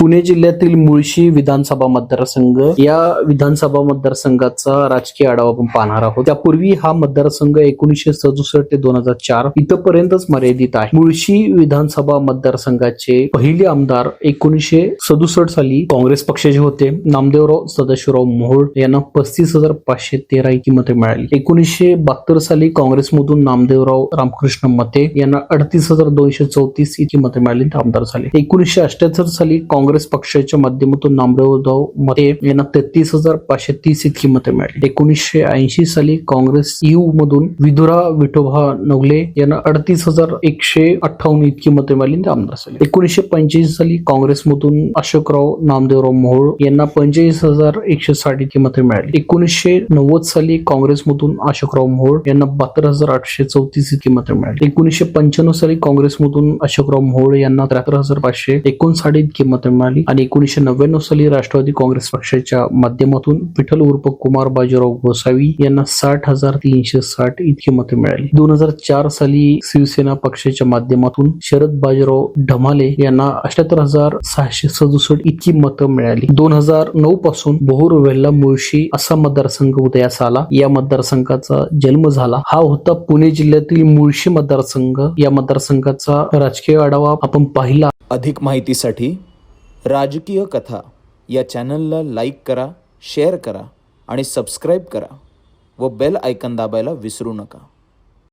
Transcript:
पुणे जिल्ह्यातील मुळशी विधानसभा मतदारसंघ या विधानसभा मतदारसंघाचा राजकीय आढावा आपण पाहणार आहोत. त्यापूर्वी हा मतदारसंघ एकोणीसशे सदुसष्ट ते दोन हजार चार इथपर्यंतच मर्यादित आहे. मुळशी विधानसभा मतदारसंघाचे पहिले आमदार एकोणीसशे सदुसष्ट साली काँग्रेस पक्षाचे होते. नामदेवराव सदाशिवराव मोहोळ यांना पस्तीस हजार पाचशे तेरा इतकी मते मिळाली. एकोणीसशे बहात्तर साली काँग्रेसमधून नामदेवराव रामकृष्ण मते यांना अडतीस हजार दोनशे चौतीस इतकी मते मिळाली. ते आमदार झाले. एकोणीसशे अठ्याहत्तर साली काँग्रेस काँग्रेस पक्षाच्या माध्यमातून नामदेवराव मते यांना तेहतीस हजार पाचशे तीस इतकी मते मिळाली. एकोणीसशे ऐंशी साली काँग्रेस यू मधून विधुरा विठोबा नवले यांना अडतीस हजार एकशे अठ्ठावन्न इतकी मते मिळाली ते आमदार झाले. एकोणीसशे पंच्याऐंशी साली काँग्रेसमधून अशोकराव नामदेवराव मोहोळ यांना पंचेचाळीस हजार एकशे साठ इतकी मते मिळाली. एकोणीसशे नव्वद साली काँग्रेसमधून अशोकराव मोहोळ यांना बहात्तर हजार आठशे चौतीस इतकी मते मिळाली. एकोणीसशे पंच्याण्णव साली काँग्रेसमधून अशोकराव मोहोळ यांना त्र्याहत्तर हजार पाचशे एकोणसाठ इतकी मते मिळाली आणि एकोणीसशे नव्याण्णव साली राष्ट्रवादी काँग्रेस पक्षाच्या माध्यमातून विठ्ठल उर्फ कुमार बाजीराव गोसावी यांना साठ हजार तीनशे साठ इतकी मते मिळाली. दोन हजार चार साली शिवसेना पक्षाच्या माध्यमातून शरद बाजीराव ढमाले यांना अठ्याहत्तर हजार सहाशे सदुसष्ट इतकी मतं मिळाली. दोन हजार नऊ पासून बोहर वेल्ला मुळशी असा मतदारसंघ उदयास आला. या मतदारसंघाचा जन्म झाला. हा होता पुणे जिल्ह्यातील मुळशी मतदारसंघ. या मतदारसंघाचा राजकीय आढावा आपण पाहिला. अधिक माहितीसाठी राजकीय कथा. या चॅनलला लाईक करा शेअर करा आणि सबस्क्राईब करा व बेल आयकन दाबायला विसरू नका.